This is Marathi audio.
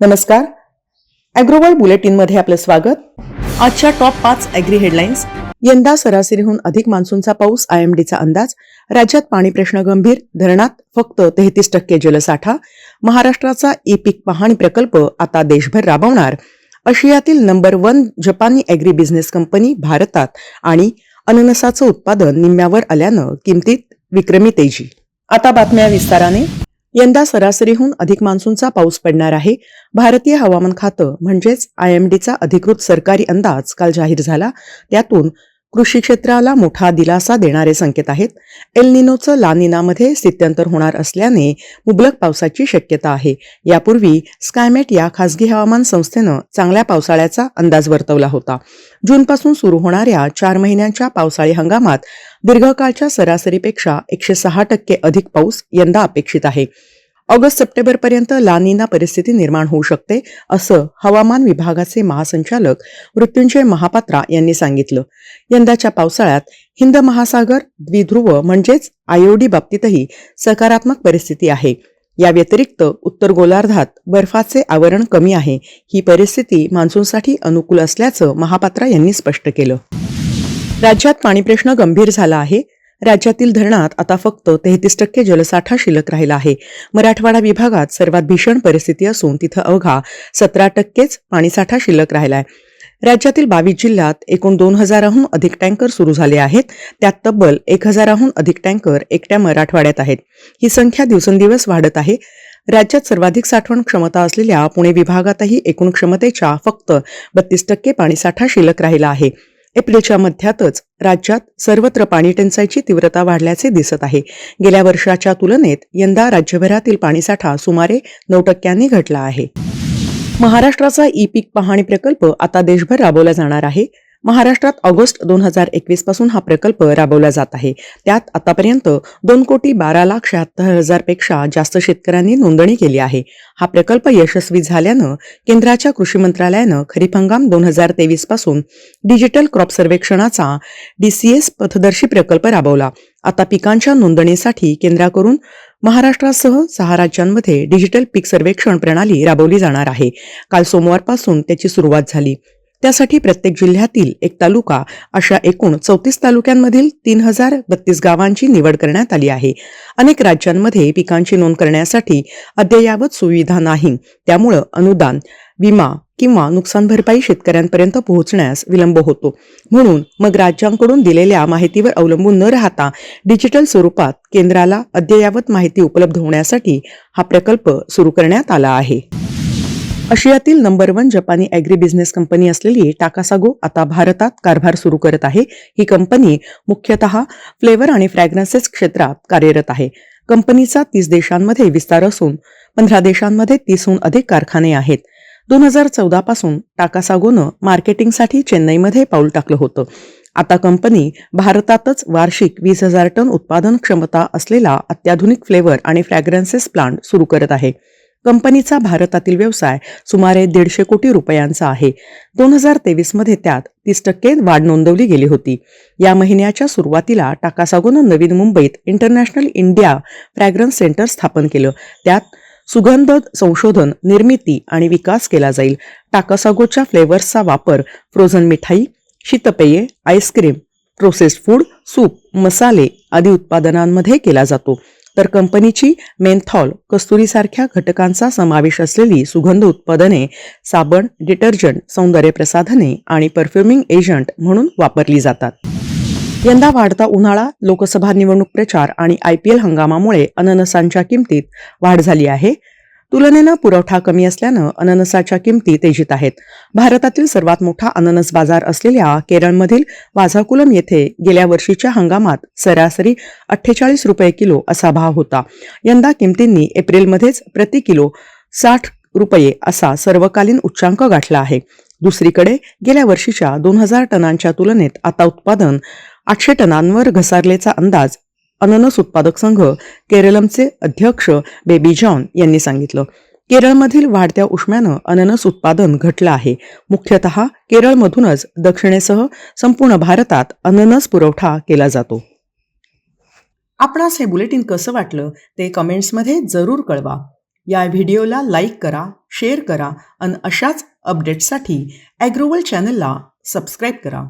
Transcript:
नमस्कार. अॅग्रोवर्ल्ड बुलेटिनमध्ये आपलं स्वागत. आजच्या टॉप पाच अॅग्री हेडलाईन्स. यंदा सरासरीहून अधिक मान्सूनचा पाऊस आयएमडीचा अंदाज. राज्यात पाणी प्रश्न गंभीर धरणात फक्त तेहतीस टक्के जलसाठा. महाराष्ट्राचा ई पीक पाहणी प्रकल्प आता देशभर राबवणार. आशियातील नंबर वन जपानी अॅग्री बिझनेस कंपनी भारतात आणि अननसाचं उत्पादन निम्म्यावर आल्यानं किमतीत विक्रमी तेजी. आता बातम्या विस्ताराने. यंदा सरासरीहून अधिक मान्सूनचा पाऊस पडणार आहे. भारतीय हवामान खातं म्हणजेच आयएमडीचा अधिकृत सरकारी अंदाज काल जाहीर झाला. त्यातून कृषी क्षेत्राला मोठा दिलासा देणारे संकेत आहेत. एल निनोचं लानिनामध्ये स्थित्यंतर होणार असल्याने मुबलक पावसाची शक्यता आहे. यापूर्वी स्कायमेट या खासगी हवामान संस्थेनं चांगल्या पावसाळ्याचा अंदाज वर्तवला होता. जूनपासून सुरू होणाऱ्या चार महिन्यांच्या पावसाळी हंगामात दीर्घकाळच्या सरासरीपेक्षा एकशे सहा टक्के अधिक पाऊस यंदा अपेक्षित आहे. ऑगस्ट सप्टेंबरपर्यंत लानिना परिस्थिती निर्माण होऊ शकते असं हवामान विभागाचे महासंचालक मृत्युंजय महापात्रा यांनी सांगितलं. यंदाच्या पावसाळ्यात हिंद महासागर द्विध्रुव म्हणजेच आयओडी बाबतीतही सकारात्मक परिस्थिती आहे. या व्यतिरिक्त उत्तर गोलार्धात बर्फाचे आवरण कमी आहे. ही परिस्थिती मान्सूनसाठी अनुकूल असल्याचं महापात्रा यांनी स्पष्ट केलं. राज्यात पाणी प्रश्न गंभीर झाला आहे. राज्यातील धरणात आता फक्त तेहतीस टक्के जलसाठा शिल्लक राहिला आहे. मराठवाडा विभागात सर्वात भीषण परिस्थिती असून तिथं अवघा सतरा टक्केच पाणीसाठा शिल्लक राहिला आहे राज्यातील बावीस जिल्ह्यात एकूण दोन हजाराहून अधिक टँकर सुरू झाले आहेत. त्यात तब्बल एक हजाराहून अधिक टँकर एकट्या मराठवाड्यात आहेत. ही संख्या दिवसेंदिवस वाढत आहे. राज्यात सर्वाधिक साठवण क्षमता असलेल्या पुणे विभागातही एकूण क्षमतेच्या फक्त बत्तीस टक्के पाणीसाठा शिल्लक राहिला आहे. एप्रिलच्या मध्यातच राज्यात सर्वत्र पाणी टंचाईची तीव्रता वाढल्याचे दिसत आहे. गेल्या वर्षाच्या तुलनेत यंदा राज्यभरातील पाणीसाठा सुमारे नऊ टक्क्यांनी घटला आहे. महाराष्ट्राचा ई पीक पाहणी प्रकल्प आता देशभर राबवला जाणार आहे. महाराष्ट्रात ऑगस्ट दोन हजार एकवीसपासून हा प्रकल्प राबवला जात आहे. त्यात आतापर्यंत दोन कोटी बारा लाख शहात्तर हजारपेक्षा जास्त शेतकऱ्यांनी नोंदणी केली आहे. हा प्रकल्प यशस्वी झाल्यानं केंद्राच्या कृषी मंत्रालयानं खरीप हंगाम दोन हजार तेवीसपासून डिजिटल क्रॉप सर्वेक्षणाचा डीसीएस पथदर्शी प्रकल्प राबवला. आता पिकांच्या नोंदणीसाठी केंद्राकडून महाराष्ट्रासह सहा राज्यांमध्ये डिजिटल पीक सर्वेक्षण प्रणाली राबवली जाणार आहे. काल सोमवारपासून त्याची सुरुवात झाली. त्यासाठी प्रत्येक जिल्ह्यातील एक तालुका अशा एकूण चौतीस तालुक्यांमधील तीन हजार बत्तीस गावांची निवड करण्यात आली आहे. अनेक राज्यांमध्ये पिकांची नोंद करण्यासाठी अद्ययावत सुविधा नाही. त्यामुळं अनुदान विमा किंवा नुकसान भरपाई शेतकऱ्यांपर्यंत पोहोचण्यास विलंब होतो. म्हणून मग राज्यांकडून दिलेल्या माहितीवर अवलंबून न राहता डिजिटल स्वरूपात केंद्राला अद्ययावत माहिती उपलब्ध होण्यासाठी हा प्रकल्प सुरू करण्यात आला आहे. आशियातील नंबर वन जपानी अॅग्री बिझनेस कंपनी असलेली टाकासागो आता भारतात कारभार सुरू करत आहे. ही कंपनी मुख्यतः फ्लेवर आणि फ्रॅग्रन्सेस क्षेत्रात कार्यरत आहे. कंपनीचा तीस देशांमध्ये विस्तार असून पंधरा देशांमध्ये तीसहून अधिक कारखाने आहेत. दोन हजार चौदा पासून टाकासागोनं मार्केटिंगसाठी चेन्नईमध्ये पाऊल टाकलं होतं. आता कंपनी भारतातच वार्षिक वीस हजार टन उत्पादन क्षमता असलेला अत्याधुनिक फ्लेवर आणि फ्रॅग्रन्सेस प्लांट सुरू करत आहे. कंपनीचा भारतातील व्यवसाय सुमारे दीडशे कोटी रुपयांचा आहे. दोन हजार तेवीसमध्ये त्यात तीस टक्के वाढ नोंदवली गेली होती. या महिन्याच्या सुरुवातीला टाकासागोनं नवीन मुंबईत इंटरनॅशनल इंडिया फ्रॅग्रन्स सेंटर स्थापन केलं. त्यात सुगंध संशोधन निर्मिती आणि विकास केला जाईल. टाकासागोच्या फ्लेवर्सचा वापर फ्रोझन मिठाई शीतपेये ice cream processed food soup मसाले आदी उत्पादनांमध्ये केला जातो. तर कंपनीची मेंथॉल कस्तुरीसारख्या घटकांचा समावेश असलेली सुगंध उत्पादने साबण डिटर्जंट सौंदर्य प्रसाधने आणि परफ्युमिंग एजंट म्हणून वापरली जातात. यंदा वाढता उन्हाळा लोकसभा निवडणूक प्रचार आणि आय पी एल हंगामामुळे अननसांच्या किमतीत वाढ झाली आहे. तुलनेनं पुरवठा कमी असल्यानं अननसाच्या किमती तेजीत आहेत. भारतातील सर्वात मोठा अननस बाजार असलेल्या केरळमधील वाझाकुलम येथे गेल्या वर्षीच्या हंगामात सरासरी अठ्ठेचाळीस रुपये किलो असा भाव होता. यंदा किमतींनी एप्रिलमध्येच प्रति किलो साठ रुपये असा सर्वकालीन उच्चांक गाठला आहे. दुसरीकडे गेल्या वर्षीच्या दोन हजार टनांच्या तुलनेत आता उत्पादन आठशे टनांवर घसारल्याचा अंदाज अननस उत्पादक संघ केरळमचे अध्यक्ष बेबी जॉन यांनी सांगितलं. केरळमधील वाढत्या उष्म्यानं अननस उत्पादन घटलं आहे. मुख्यतः केरळमधूनच दक्षिणेसह संपूर्ण भारतात अननस पुरवठा केला जातो. आपणास हे बुलेटिन कसं वाटलं ते कमेंट्समध्ये जरूर कळवा. या व्हिडिओला लाईक करा शेअर करा आणि अशाच अपडेट्ससाठी ॲग्रोवल चॅनलला सबस्क्राईब करा.